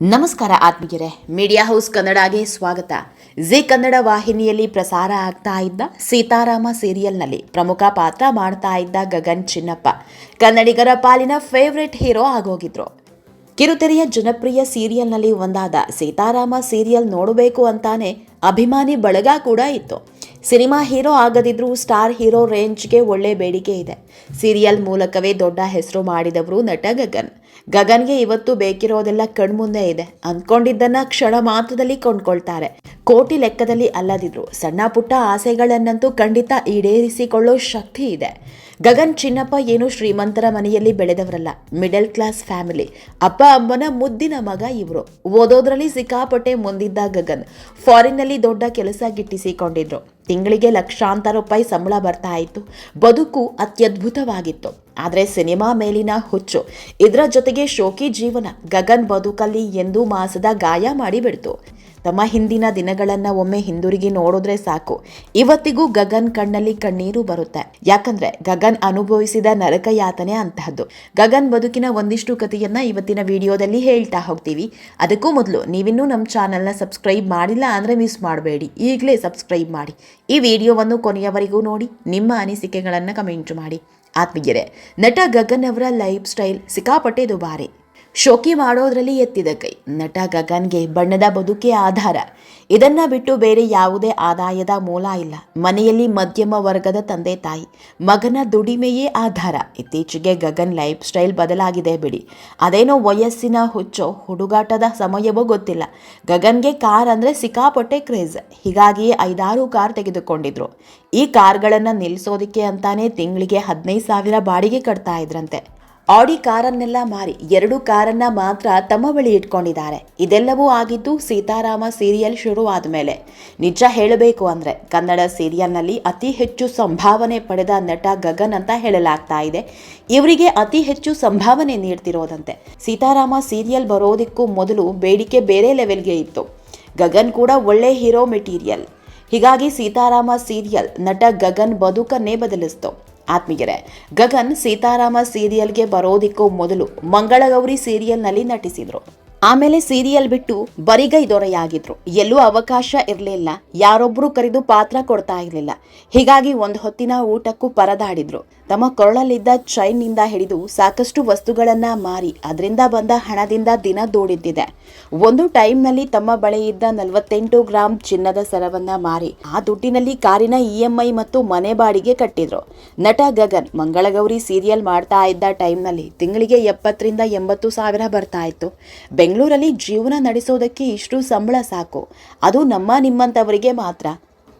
ನಮಸ್ಕಾರ ಆತ್ಮೀಯರೇ, media house ಕನ್ನಡಗೆ ಸ್ವಾಗತ. ಜಿ ಕನ್ನಡ ವಾಹಿನಿಯಲ್ಲಿ ಪ್ರಸಾರ ಆಗ್ತಾ ಇದ್ದ ಸೀತಾರಾಮ ಸೀರಿಯಲ್ನಲ್ಲಿ ಪ್ರಮುಖ ಪಾತ್ರ ಮಾಡ್ತಾ ಇದ್ದ ಗಗನ್ ಚಿನ್ನಪ್ಪ. ಕನ್ನಡಿಗರ ಪಾಲಿನ ಫೇವ್ರೆಟ್ ಹೀರೋ ಆಗೋಗಿದ್ರು. ಕಿರುತೆರೆಯ ಜನಪ್ರಿಯ ಸೀರಿಯಲ್ನಲ್ಲಿ ಒಂದಾದ ಸೀತಾರಾಮ ಸೀರಿಯಲ್ ನೋಡಬೇಕು ಅಂತಾನೆ ಅಭಿಮಾನಿ ಬಳಗ ಕೂಡ ಇತ್ತು. ಸಿನಿಮಾ ಹೀರೋ ಆಗದಿದ್ರೂ ಸ್ಟಾರ್ ಹೀರೋ ರೇಂಜ್ಗೆ ಒಳ್ಳೆ ಬೇಡಿಕೆ ಇದೆ. ಸೀರಿಯಲ್ ಮೂಲಕವೇ ದೊಡ್ಡ ಹೆಸರು ಮಾಡಿದವರು ನಟ ಗಗನ್. ಗಗನ್ಗೆ ಇವತ್ತು ಬೇಕಿರೋದೆಲ್ಲ ಕಣ್ಮುಂದೆ ಇದೆ. ಅಂದ್ಕೊಂಡಿದ್ದನ್ನ ಕ್ಷಣ ಮಾತ್ರದಲ್ಲಿ ಕೊಂಡ್ಕೊಳ್ತಾರೆ. ಕೋಟಿ ಲೆಕ್ಕದಲ್ಲಿ ಅಲ್ಲದಿದ್ರು. ಸಣ್ಣ ಪುಟ್ಟ ಆಸೆಗಳನ್ನಂತೂ ಖಂಡಿತ ಈಡೇರಿಸಿಕೊಳ್ಳೋ ಶಕ್ತಿ ಇದೆ. ಗಗನ್ ಚಿನ್ನಪ್ಪ ಏನು ಶ್ರೀಮಂತರ ಮನೆಯಲ್ಲಿ ಬೆಳೆದವರಲ್ಲ. Middle class family. ಅಪ್ಪ, ಅಮ್ಮನ ಮುದ್ದಿನ ಮಗ ಇವರು. ಓದೋದ್ರಲ್ಲಿ ಸಿಕ್ಕಾಪಟ್ಟೆ ಮುಂದಿದ್ದ ಗಗನ್. ಫಾರಿನ್ನಲ್ಲಿ ದೊಡ್ಡ ಕೆಲಸ ಗಿಟ್ಟಿಸಿಕೊಂಡಿದ್ರು. ತಿಂಗಳಿಗೆ ಲಕ್ಷಾಂತರ ರೂಪಾಯಿ ಸಂಬಳ ಬರ್ತಾ ಇತ್ತು. ಬದುಕು ಅತ್ಯದ್ಭುತವಾಗಿತ್ತು. ಆದರೆ ಸಿನಿಮಾ ಮೇಲಿನ ಹುಚ್ಚು. ಇದರ ಜೊತೆಗೆ ಶೋಕಿ ಜೀವನ ಗಗನ್ ಬದುಕಲ್ಲಿ ಎಂದು ಮಾಸದ ಗಾಯ ಮಾಡಿಬಿಡ್ತು. ತಮ್ಮ ಹಿಂದಿನ ದಿನಗಳನ್ನ ಒಮ್ಮೆ ಹಿಂದಿರುಗಿ ನೋಡಿದ್ರೆ ಸಾಕು. ಇವತ್ತಿಗೂ ಗಗನ್ ಕಣ್ಣಲ್ಲಿ ಕಣ್ಣೀರು ಬರುತ್ತೆ. ಯಾಕಂದ್ರೆ ಗಗನ್ ಅನುಭವಿಸಿದ ನರಕ ಯಾತನೆ ಅಂತಹದ್ದು. ಗಗನ್ ಬದುಕಿನ ಒಂದಿಷ್ಟು ಕಥೆಯನ್ನ ಇವತ್ತಿನ ವಿಡಿಯೋದಲ್ಲಿ ಹೇಳ್ತಾ ಹೋಗ್ತೀವಿ. ಅದಕ್ಕೂ ಮೊದಲು ನೀವಿನ್ನೂ ನಮ್ಮ ಚಾನಲ್ನ ಸಬ್ಸ್ಕ್ರೈಬ್ ಮಾಡಿಲ್ಲ ಅಂದ್ರೆ ಮಿಸ್ ಮಾಡಬೇಡಿ. ಈಗಲೇ ಸಬ್ಸ್ಕ್ರೈಬ್ ಮಾಡಿ. ಈ ವಿಡಿಯೋವನ್ನು ಕೊನೆಯವರೆಗೂ ನೋಡಿ. ನಿಮ್ಮ ಅನಿಸಿಕೆಗಳನ್ನು ಕಮೆಂಟ್ ಮಾಡಿ. ಆತ್ಮೀಯರೇ, ನಟ ಗಗನ್ ಅವರ ಲೈಫ್ ಸ್ಟೈಲ್ ಸಿಕ್ಕಾಪಟ್ಟೆ ದುಬಾರಿ. ಶೋಕಿ ಮಾಡೋದ್ರಲ್ಲಿ ಎತ್ತಿದ ಕೈ. ನಟ ಗಗನ್ಗೆ ಬಣ್ಣದ ಬದುಕೇ ಆಧಾರ. ಇದನ್ನ ಬಿಟ್ಟು ಬೇರೆ ಯಾವುದೇ ಆದಾಯದ ಮೂಲ ಇಲ್ಲ. ಮನೆಯಲ್ಲಿ ಮಧ್ಯಮ ವರ್ಗದ ತಂದೆ ತಾಯಿ, ಮಗನ ದುಡಿಮೆಯೇ ಆಧಾರ. ಇತ್ತೀಚೆಗೆ ಗಗನ್ ಲೈಫ್ ಸ್ಟೈಲ್ ಬದಲಾಗಿದೆ ಬಿಡಿ. ಅದೇನೋ ವಯಸ್ಸಿನ ಹುಚ್ಚೋ ಹುಡುಗಾಟದ ಸಮಯವೋ ಗೊತ್ತಿಲ್ಲ. ಗಗನ್ಗೆ ಕಾರ್ ಅಂದರೆ ಸಿಕ್ಕಾಪಟ್ಟೆ ಕ್ರೇಜ್. ಹೀಗಾಗಿ ಐದಾರು ಕಾರ್ ತೆಗೆದುಕೊಂಡಿದ್ರು. ಈ ಕಾರ್ಗಳನ್ನು ನಿಲ್ಲಿಸೋದಕ್ಕೆ ಅಂತಾನೆ ತಿಂಗಳಿಗೆ ಹದಿನೈದು ಸಾವಿರ ಬಾಡಿಗೆ ಕಟ್ತಾ ಇದ್ರಂತೆ. ಆಡಿ ಕಾರನ್ನೆಲ್ಲ ಮಾರಿ ಎರಡು ಕಾರನ್ನ ಮಾತ್ರ ತಮ್ಮ ಬಳಿ ಇಟ್ಕೊಂಡಿದ್ದಾರೆ. ಇದೆಲ್ಲವೂ ಆಗಿದ್ದು ಸೀತಾರಾಮ ಸೀರಿಯಲ್ ಶುರು ಆದಮೇಲೆ. ನಿಜ ಹೇಳಬೇಕು ಅಂದರೆ ಕನ್ನಡ ಸೀರಿಯಲ್ನಲ್ಲಿ ಅತಿ ಹೆಚ್ಚು ಸಂಭಾವನೆ ಪಡೆದ ನಟ ಗಗನ್ ಅಂತ ಹೇಳಲಾಗ್ತಾ ಇದೆ. ಇವರಿಗೆ ಅತಿ ಹೆಚ್ಚು ಸಂಭಾವನೆ ನೀಡ್ತಿರೋದಂತೆ. ಸೀತಾರಾಮ ಸೀರಿಯಲ್ ಬರೋದಕ್ಕೂ ಮೊದಲು ಬೇಡಿಕೆ ಬೇರೆ ಲೆವೆಲ್ಗೆ ಇತ್ತು. ಗಗನ್ ಕೂಡ ಒಳ್ಳೆ ಹೀರೋ ಮೆಟೀರಿಯಲ್ ಹೀಗಾಗಿ ಸೀತಾರಾಮ ಸೀರಿಯಲ್ ನಟ ಗಗನ್ ಬದುಕನ್ನೇ ಬದಲಿಸ್ತು. ಆತ್ಮೀಯರೇ ಗಗನ್ ಸೀತಾರಾಮ ಸೀರಿಯಲ್ಗೆ ಬರೋದಿಕ್ಕೂ ಮೊದಲು ಮಂಗಳಗೌರಿ ಸೀರಿಯಲ್ನಲ್ಲಿ ನಟಿಸಿದ್ರು. ಆಮೇಲೆ ಸೀರಿಯಲ್ ಬಿಟ್ಟು ಬರಿಗೈ ದೊರೆಯಾಗಿದ್ರು. ಎಲ್ಲೂ ಅವಕಾಶ ಇರಲಿಲ್ಲ. ಯಾರೊಬ್ಬರು ಕರೆದು ಪಾತ್ರ ಕೊಡ್ತಾ ಇರಲಿಲ್ಲ. ಹೀಗಾಗಿ ಒಂದು ಹೊತ್ತಿನ ಊಟಕ್ಕೂ ಪರದಾಡಿದ್ರು. ತಮ್ಮ ಕೊರಳಲ್ಲಿದ್ದ ಚೈನ್ನಿಂದ ಹಿಡಿದು ಸಾಕಷ್ಟು ವಸ್ತುಗಳನ್ನ ಮಾರಿ ಅದರಿಂದ ಬಂದ ಹಣದಿಂದ ದಿನ ದೂಡಿದ್ದಿದೆ. ಒಂದು ಟೈಮ್ನಲ್ಲಿ ತಮ್ಮ ಬಳಿ ಇದ್ದ ನಲವತ್ತೆಂಟು ಗ್ರಾಂ ಚಿನ್ನದ ಸರವನ್ನ ಮಾರಿ ಆ ದುಡ್ಡಿನಲ್ಲಿ ಕಾರಿನ ಇ ಮತ್ತು ಮನೆ ಬಾಡಿಗೆ ಕಟ್ಟಿದ್ರು. ನಟ ಗಗನ್ ಮಂಗಳಗೌರಿ ಸೀರಿಯಲ್ ಮಾಡ್ತಾ ಇದ್ದ ಟೈಮ್ನಲ್ಲಿ ತಿಂಗಳಿಗೆ ಎಪ್ಪತ್ತರಿಂದ ಎಂಬತ್ತು ಸಾವಿರ ಬರ್ತಾ ಇತ್ತು. ಬೆಂಗಳೂರಲ್ಲಿ ಜೀವನ ನಡೆಸೋದಕ್ಕೆ ಇಷ್ಟು ಸಂಬಳ ಸಾಕು. ಅದು ನಮ್ಮ ನಿಮ್ಮಂಥವರಿಗೆ ಮಾತ್ರ.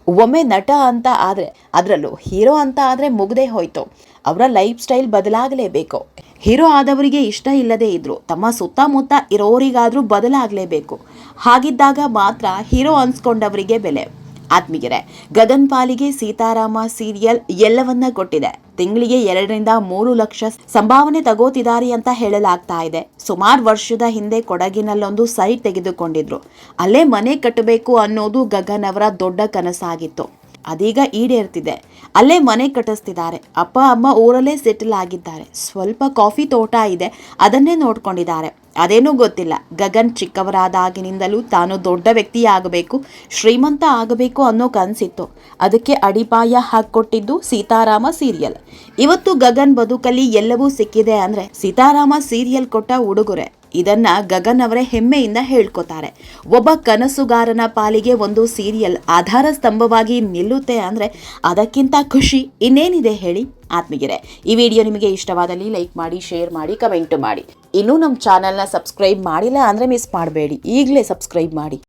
ಒಮ್ಮೆ ನಟ ಅಂತ ಆದರೆ, ಅದರಲ್ಲೂ ಹೀರೋ ಅಂತ ಆದರೆ ಮುಗ್ದೇ ಹೋಯ್ತು. ಅವರ ಲೈಫ್ ಸ್ಟೈಲ್ ಬದಲಾಗಲೇಬೇಕು. ಹೀರೋ ಆದವರಿಗೆ ಇಷ್ಟ ಇಲ್ಲದೇ ಇದ್ರು. ತಮ್ಮ ಸುತ್ತಮುತ್ತ ಇರೋರಿಗಾದರೂ ಬದಲಾಗಲೇಬೇಕು. ಹಾಗಿದ್ದಾಗ ಮಾತ್ರ ಹೀರೋ ಅನ್ಸ್ಕೊಂಡವರಿಗೆ ಬೆಲೆ. ಆತ್ಮೀಯರೇ, ಗಗನ್ ಪಾಲಿಗೆ ಸೀತಾರಾಮ ಸೀರಿಯಲ್ ಎಲ್ಲವನ್ನ ಕೊಟ್ಟಿದೆ. ತಿಂಗಳಿಗೆ ಎರಡರಿಂದ ಮೂರು ಲಕ್ಷ ಸಂಭಾವನೆ ತಗೋತಿದ್ದಾರೆ ಅಂತ ಹೇಳಲಾಗ್ತಾ ಇದೆ. ಸುಮಾರು ವರ್ಷದ ಹಿಂದೆ ಕೊಡಗಿನಲ್ಲೊಂದು ಸೈಟ್ ತೆಗೆದುಕೊಂಡಿದ್ರು. ಅಲ್ಲೇ ಮನೆ ಕಟ್ಟಬೇಕು ಅನ್ನೋದು ಗಗನ್ ಅವರ ದೊಡ್ಡ ಕನಸಾಗಿತ್ತು. ಅದೀಗ ಈಡೇರ್ತಿದೆ. ಅಲ್ಲೇ ಮನೆ ಕಟ್ಟಿಸ್ತಿದ್ದಾರೆ. ಅಪ್ಪ, ಅಮ್ಮ ಊರಲ್ಲೇ ಸೆಟಲ್ ಆಗಿದ್ದಾರೆ. ಸ್ವಲ್ಪ ಕಾಫಿ ತೋಟ ಇದೆ. ಅದನ್ನೇ ನೋಡ್ಕೊಂಡಿದ್ದಾರೆ. ಅದೇನೂ ಗೊತ್ತಿಲ್ಲ. ಗಗನ್ ಚಿಕ್ಕವರಾದಾಗಿನಿಂದಲೂ ತಾನು ದೊಡ್ಡ ವ್ಯಕ್ತಿ ಆಗಬೇಕು ಶ್ರೀಮಂತ ಆಗಬೇಕು ಅನ್ನೋ ಕನಸಿತ್ತು. ಅದಕ್ಕೆ ಅಡಿಪಾಯ ಹಾಕ್ಕೊಟ್ಟಿದ್ದು ಸೀತಾರಾಮ ಸೀರಿಯಲ್. ಇವತ್ತು ಗಗನ್ ಬದುಕಲ್ಲಿ ಎಲ್ಲವೂ ಸಿಕ್ಕಿದೆ ಅಂದರೆ ಸೀತಾರಾಮ ಸೀರಿಯಲ್ ಕೊಟ್ಟ ಉಡುಗೊರೆ. ಇದನ್ನ ಗಗನ್ ಅವರೇ ಹೆಮ್ಮೆಯಿಂದ ಹೇಳ್ಕೊತಾರೆ. ಒಬ್ಬ ಕನಸುಗಾರನ ಪಾಲಿಗೆ ಒಂದು ಸೀರಿಯಲ್ ಆಧಾರ ಸ್ತಂಭವಾಗಿ ನಿಲ್ಲುತ್ತೆ ಅಂದ್ರೆ ಅದಕ್ಕಿಂತ ಖುಷಿ ಇನ್ನೇನಿದೆ ಹೇಳಿ ಆತ್ಮಗಿರೆ ಈ ವಿಡಿಯೋ ನಿಮಗೆ ಇಷ್ಟವಾದಲ್ಲಿ ಲೈಕ್ ಮಾಡಿ, ಶೇರ್ ಮಾಡಿ, ಕಮೆಂಟ್ ಮಾಡಿ. ಇನ್ನೂ ನಮ್ಮ ಚಾನೆಲ್ನ ಸಬ್ಸ್ಕ್ರೈಬ್ ಮಾಡಿಲ್ಲ ಅಂದರೆ ಮಿಸ್ ಮಾಡಬೇಡಿ. ಈಗಲೇ ಸಬ್ಸ್ಕ್ರೈಬ್ ಮಾಡಿ.